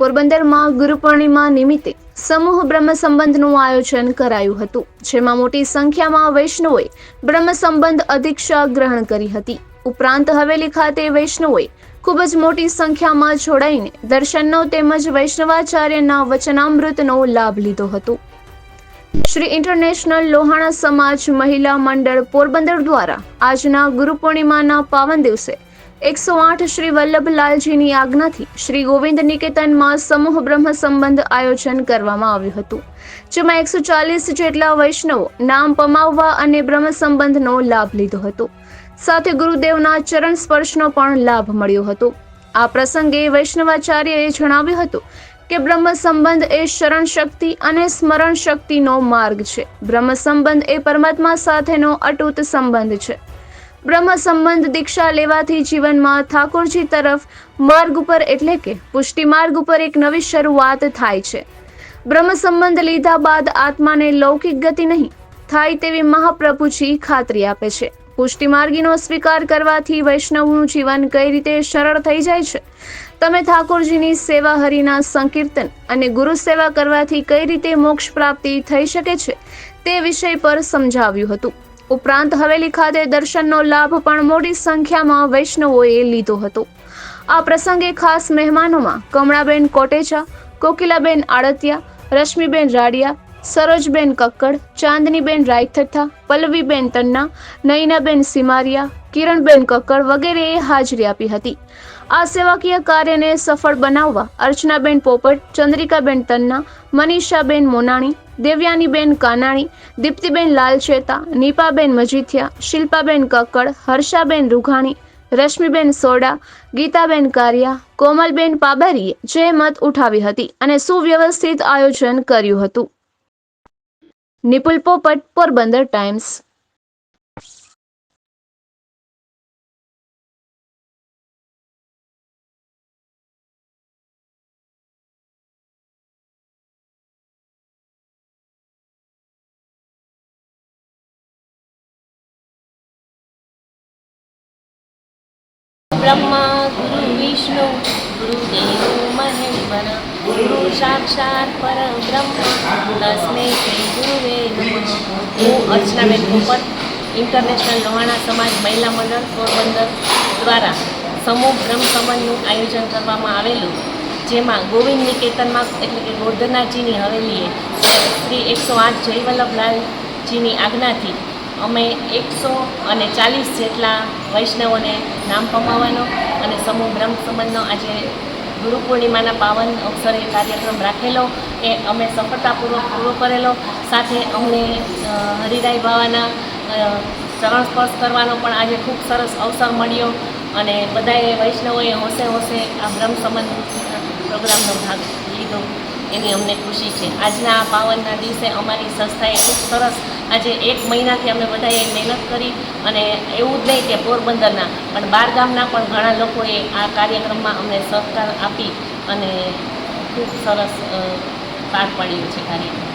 પોરબંદરમાં ગુરુ પૂર્ણિમા નિમિત્તે સમૂહ બ્રહ્મ સંબંધનું આયોજન કરાયું હતું, જેમાં મોટી સંખ્યામાં વૈષ્ણવોએ બ્રહ્મ સંબંધ અધિક્ષા ગ્રહણ કરી હતી. ઉપરાંત હવેલી ખાતે વૈષ્ણવોએ ખૂબ જ મોટી સંખ્યામાં જોડાઈને દર્શનનો તેમજ વૈષ્ણવાચાર્યના વચનામૃતનો લાભ લીધો હતો. શ્રી ઇન્ટરનેશનલ લોહાણા સમાજ મહિલા મંડળ પોરબંદર દ્વારા આજના ગુરુ પૂર્ણિમાના પાવન દિવસે એકસો આઠ શ્રી વલ્લભલાલજીની આજ્ઞાથી શ્રી ગોવિંદ નિકેતનમાં સમૂહ બ્રહ્મ સંબંધ આયોજન કરવામાં આવ્યું હતું, જેમાં એકસો ચાલીસ જેટલા વૈષ્ણવો નામ પમાવવા અને બ્રહ્મ સંબંધનો લાભ લીધો હતો. સાથે ગુરુદેવના ચરણ સ્પર્શનો પણ લાભ મળ્યો હતો. આ પ્રસંગે વૈષ્ણવાચાર્યએ જણાવ્યું હતું કે બ્રહ્મ સંબંધ એ શરણ શક્તિ અને સ્મરણ શક્તિનો માર્ગ છે. બ્રહ્મ સંબંધ એ પરમાત્મા સાથેનો અટૂટ સંબંધ છે. બ્રહ્મ સંબંધ દીક્ષા લેવાથી જીવનમાં ઠાકોરજી તરફ માર્ગ ઉપર એટલે કે પુષ્ટિ માર્ગ ઉપર એક નવી શરૂઆત થાય છે. બ્રહ્મ સંબંધ લીધા બાદ આત્માને લૌકિક ગતિ નહીં થાય તેવી મહાપ્રભુજી ખાતરી આપે છે. પુષ્ટિ માર્ગીનો સ્વીકાર કરવાથી વૈષ્ણવનું જીવન કઈ રીતે સરળ થઈ જાય છે? તમે ઠાકોરજીની સેવા હરિના સંકીર્તન અને ગુરુ સેવા કરવાથી કઈ રીતે મોક્ષ પ્રાપ્તિ થઈ શકે છે તે વિષય પર સમજાવ્યું હતું. ઉપરાંત હવેલી ખાતે દર્શનનો લાભ પણ મોટી સંખ્યામાં વૈષ્ણવોએ લીધો હતો. આ પ્રસંગે ખાસ મહેમાનોમાં કમળાબેન કોટેચા, કોકિલાબેન આડતિયા, રશ્મિબેન રાડિયા, સરોજબેન કક્કડ, ચાંદનીબેન રાયથઠા પલ્લવીબેન તન્ના, નયનાબેન સિમારિયા કિરણબેન કક્કડ વગેરેએ હાજરી આપી હતી. આ સેવાકીય કાર્યને સફળ બનાવવા અર્ચનાબેન પોપટ, ચંદ્રિકાબેન તન્ના, મનીષાબેન મોનાણી, દેવ્યાનીબેન કાનાણી, દીપ્તિબેન લાલચેતા, નીપાબેન મજીથિયા, શિલ્પાબેન કક્કડ, હર્ષાબેન રૂઘાણી, રશ્મિબેન સોડા, ગીતાબેન કારિયા, કોમલબેન પાબરીએ જહેમત ઉઠાવી હતી અને સુવ્યવસ્થિત આયોજન કર્યું હતું. નિપુલ પોપટ, પોરબંદર ટાઈમ્સ. બ્રહ્મા, ગુરુ વિષ્ણુ ગુરુદેવ મહેશ્વર, ગુરુ સાક્ષાત પરબ્રહ્મ, તસ્મે શ્રી ગુરુવે હું અર્ચનાબેન ઇન્ટરનેશનલ લોહાણા સમાજ મહિલા મંડળ, પોરબંદર દ્વારા સમૂહ બ્રહ્મ સંબંધનું આયોજન કરવામાં આવેલું, જેમાં ગોવિંદ નિકેતનમાં, એટલે કે ગોર્ધનાજીની હવેલીએ, શ્રી એકસો આઠ જયવલ્લભલાલજીની આજ્ઞાથી અમે એકસો અને ચાલીસ જેટલા વૈષ્ણવોને નામ કમાવાનો અને સમૂહ બ્રહ્મ સંબંધનો આજે ગુરુ પૂર્ણિમાના પાવન અવસરે કાર્યક્રમ રાખેલો, એ અમે સફળતાપૂર્વક પૂરો કરેલો. સાથે અમને હરિરાય બાવાના ચરણ સ્પર્શ કરવાનો પણ આજે ખૂબ સરસ અવસર મળ્યો અને બધાએ વૈષ્ણવોએ હોંશે હોંશે આ બ્રહ્મ સંબંધ પ્રોગ્રામનો ભાગ લીધો. એની અમને ખુશી છે. આજના આ પાવનના દિવસે અમારી સંસ્થાએ ખૂબ સરસ આજે એક મહિનાથી અમે બધાએ મહેનત કરી અને એવું જ નહીં કે પોરબંદરના, પણ બાર ગામના પણ ઘણા લોકોએ આ કાર્યક્રમમાં અમને સહકાર આપી અને ખૂબ સરસ પાર પાડ્યું છે કાર્યક્રમ.